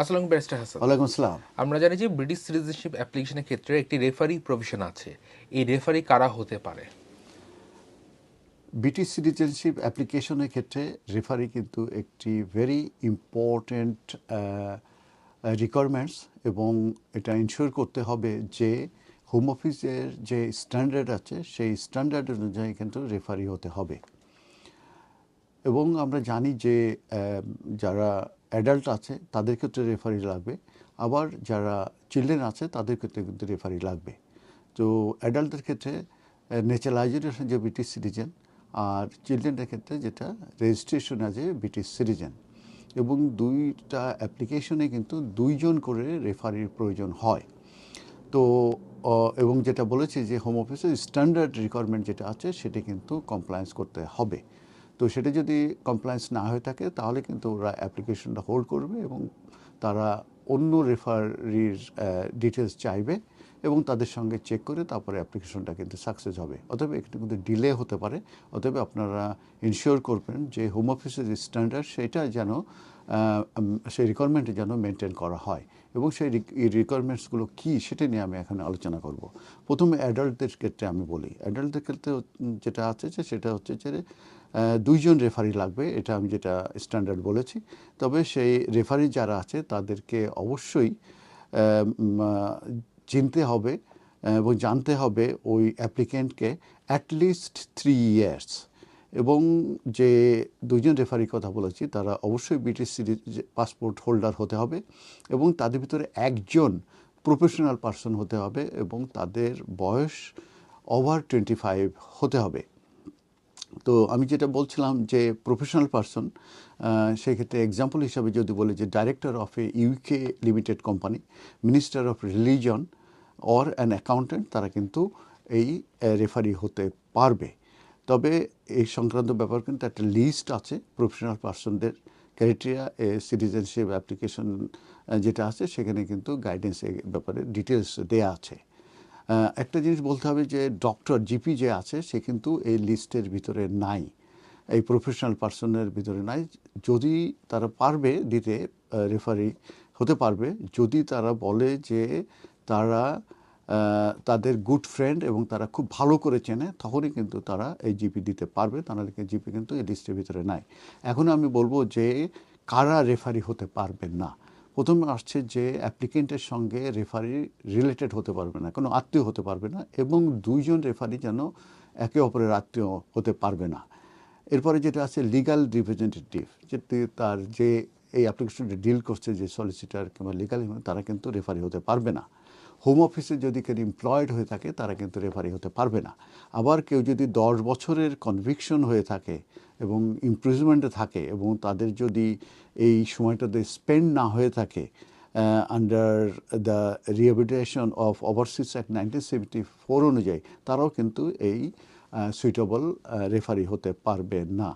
আসসালাম ব্যারিস্টার হাসান। ওয়ালাইকুম আসসালাম। আমরা জানি যে ব্রিটিশ সিটিজেনশিপ অ্যাপ্লিকেশনের ক্ষেত্রে একটি রেফারি প্রভিশন আছে। এই রেফারি কারা হতে পারে? ব্রিটিশ সিটিজেনশিপ অ্যাপ্লিকেশনের ক্ষেত্রে রেফারি কিন্তু একটি ভেরি ইম্পর্ট্যান্ট রিকোয়ারমেন্টস এবং এটা ইনশিওর করতে হবে যে হোম অফিসের যে স্ট্যান্ডার্ড আছে সেই স্ট্যান্ডার্ড অনুযায়ী কিন্তু রেফারি হতে হবে। এবং আমরা জানি যে যারা অ্যাডাল্ট আছে, তাদের ক্ষেত্রে রেফারি লাগবে। আবার যারা চিলড্রেন আছে, তাদের ক্ষেত্রে কিন্তু রেফারি লাগবে। তো অ্যাডাল্টদের ক্ষেত্রে ন্যাচারালাইজেশন যে ব্রিটিশ সিটিজেন আর চিলড্রেনদের ক্ষেত্রে যেটা রেজিস্ট্রেশন আছে ব্রিটিশ সিটিজেন এবং দুইটা অ্যাপ্লিকেশনে কিন্তু দুইজন করে রেফারির প্রয়োজন হয়। তো এবং যেটা বলেছে যে হোম অফিসের স্ট্যান্ডার্ড রিকোয়ারমেন্ট যেটা আছে, সেটা কিন্তু কমপ্লায়েন্স করতে হবে। তো সেটা যদি কমপ্লায়েন্স না হয়ে থাকে, তাহলে কিন্তু ওরা অ্যাপ্লিকেশনটা হোল্ড করবে এবং তারা অন্য রেফারির ডিটেলস চাইবে এবং তাদের সঙ্গে চেক করে তারপরে অ্যাপ্লিকেশনটা কিন্তু সাকসেস হবে। অতএব এখানে কিন্তু ডিলে হতে পারে। অতএব আপনারা ইনশিওর করবেন যে হোম অফিসের যে স্ট্যান্ডার্ড সেটা যেন সেই রিকোয়ারমেন্টে যেন মেনটেন করা হয় এবং সেই রিকোয়ারমেন্টসগুলো কী সেটা নিয়ে আমি এখানে আলোচনা করব। প্রথমে অ্যাডাল্টদের ক্ষেত্রে আমি বলি। অ্যাডাল্টদের ক্ষেত্রে যেটা আছে যে সেটা হচ্ছে যে দুইজন রেফারি লাগবে, এটা আমি যেটা স্ট্যান্ডার্ড বলেছি। তবে সেই রেফারি যারা আছে, তাদেরকে অবশ্যই চিনতে হবে এবং জানতে হবে ওই অ্যাপ্লিকেন্টকে অ্যাটলিস্ট থ্রি ইয়ার্স এবং যে দুজন রেফারির কথা বলেছি, তারা অবশ্যই ব্রিটিশ সিটি পাসপোর্ট হোল্ডার হতে হবে এবং তাদের ভিতরে একজন প্রফেশনাল পার্সন হতে হবে এবং তাদের বয়স ওভার টোয়েন্টি ফাইভ হতে হবে। তো আমি যেটা বলছিলাম যে প্রফেশনাল পার্সন সেক্ষেত্রে এক্সাম্পল হিসাবে যদি বলি যে director of a UK limited company minister of religion or an accountant তারা কিন্তু এই রেফারি হতে পারবে। তবে এই সংক্রান্ত ব্যাপার কিন্তু একটা লিস্ট আছে প্রফেশনাল পার্সনদের ক্রাইটেরিয়া এ সিটিজেনশিপ অ্যাপ্লিকেশন যেটা আছে সেখানে কিন্তু গাইডেন্স ব্যাপারে ডিটেলস দেয়া আছে। একটা জিনিস বলতে হবে যে ডক্টর জিপি যে আছে, সে কিন্তু এই লিস্টের ভিতরে নাই। এই প্রফেশনাল পার্সনের ভিতরে নাই। যদি তারা পারবে দিতে রেফারি হতে পারবে, যদি তারা বলে যে তারা তাদের গুড ফ্রেন্ড এবং তারা খুব ভালো করে চেনে, তখনই কিন্তু তারা এই জিপি দিতে পারবে তাহলে জিপি কিন্তু এই লিস্টের ভিতরে নাই। এখন আমি বলব যে কারা রেফারি হতে পারবেন না। প্রথমে আসছে যে অ্যাপ্লিকেন্টের সঙ্গে রেফারি রিলেটেড হতে পারবে না, কোনো আত্মীয় হতে পারবে না এবং দুইজন রেফারি যেন একে অপরের আত্মীয় হতে পারবে না। এরপরে যেটা আছে লিগাল রিপ্রেজেন্টেটিভ যে তার যে এই অ্যাপ্লিকেশনটি ডিল করছে যে সলিসিটার কিংবা লিগাল তারা কিন্তু রেফারি হতে পারবে না। হোম অফিসে যদি কেউ এমপ্লয়েড হয়ে থাকে, তারা কিন্তু রেফারি হতে পারবে না। আবার কেউ যদি দশ বছরের কনভিকশন হয়ে থাকে এবং ইমপ্রুভমেন্টে থাকে এবং তাদের যদি এই সময়টাতে স্পেন্ড না হয়ে থাকে under the rehabilitation of overseas act nineteen seventy four অনুযায়ী, তারাও কিন্তু এই সুইটেবল রেফারি হতে পারবে না।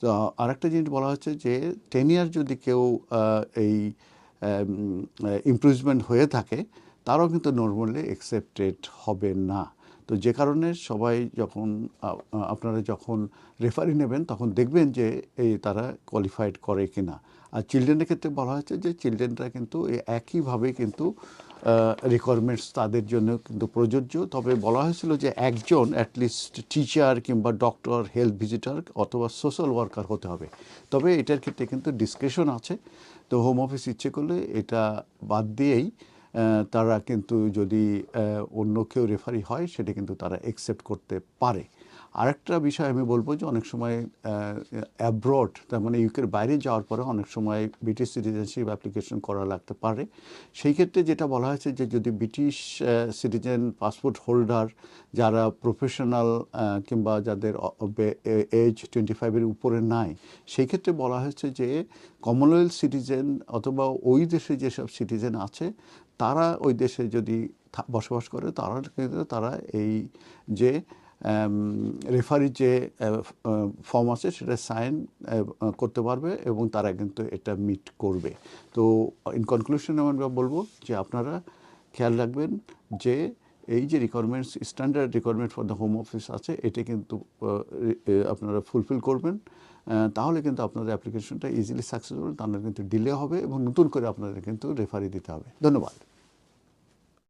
তো আরেকটা জিনিস বলা হচ্ছে যে টেন ইয়ার যদি কেউ এই ইমপ্রুভমেন্ট হয়ে থাকে তারাও কিন্তু নর্মালি অ্যাকসেপ্টেড হবে না। তো যে কারণে সবাই যখন আপনারা যখন রেফারি নেবেন, তখন দেখবেন যে এই তারা কোয়ালিফাইড করে কি না আর চিলড্রেনের ক্ষেত্রে বলা হয়েছে যে চিলড্রেনরা কিন্তু একইভাবে কিন্তু রিকোয়ারমেন্টস তাদের জন্য কিন্তু প্রযোজ্য। তবে বলা হয়েছিল যে একজন অ্যাটলিস্ট টিচার কিংবা ডক্টর হেলথ ভিজিটার অথবা সোশ্যাল ওয়ার্কার হতে হবে। তবে এটার ক্ষেত্রে কিন্তু ডিসক্রিপশন আছে। তো হোম অফিস ইচ্ছে করলে এটা বাদ দিয়েই তারা কিন্তু যদি অন্য কেউ রেফারি হয় সেটা কিন্তু তারা অ্যাকসেপ্ট করতে পারে। আরেকটা বিষয় আমি বলব যে অনেক সময় অ্যাব্রড তার মানে ইউকের বাইরে যাওয়ার পরে অনেক সময় ব্রিটিশ সিটিজেনশিপ অ্যাপ্লিকেশন করা লাগতে পারে। সেই ক্ষেত্রে যেটা বলা হয়েছে যে যদি ব্রিটিশ সিটিজেন পাসপোর্ট হোল্ডার যারা প্রফেশনাল কিংবা যাদের এজ টোয়েন্টি ফাইভের উপরে নাই, সেই ক্ষেত্রে বলা হয়েছে যে কমনওয়েলথ সিটিজেন অথবা ওই দেশে যেসব সিটিজেন আছে, তারা ওই দেশে যদি বসবাস করে, তারা কিন্তু তারা এই যে রেফারির যে ফর্ম আছে সেটা সাইন করতে পারবে এবং তারা কিন্তু এটা মিট করবে। তো ইন কনক্লুশন আমরা বলব যে আপনারা খেয়াল রাখবেন যে এই যে requirements standard requirement for the home office আছে, এটা কিন্তু আপনারা ফুলফিল করবেন। তাহলে কিন্তু আপনাদের অ্যাপ্লিকেশনটা ইজিলি সাকসেসফুল তাহলে কিন্তু ডিলে হবে এবং নতুন করে আপনাদের কিন্তু রেফারি দিতে হবে। ধন্যবাদ।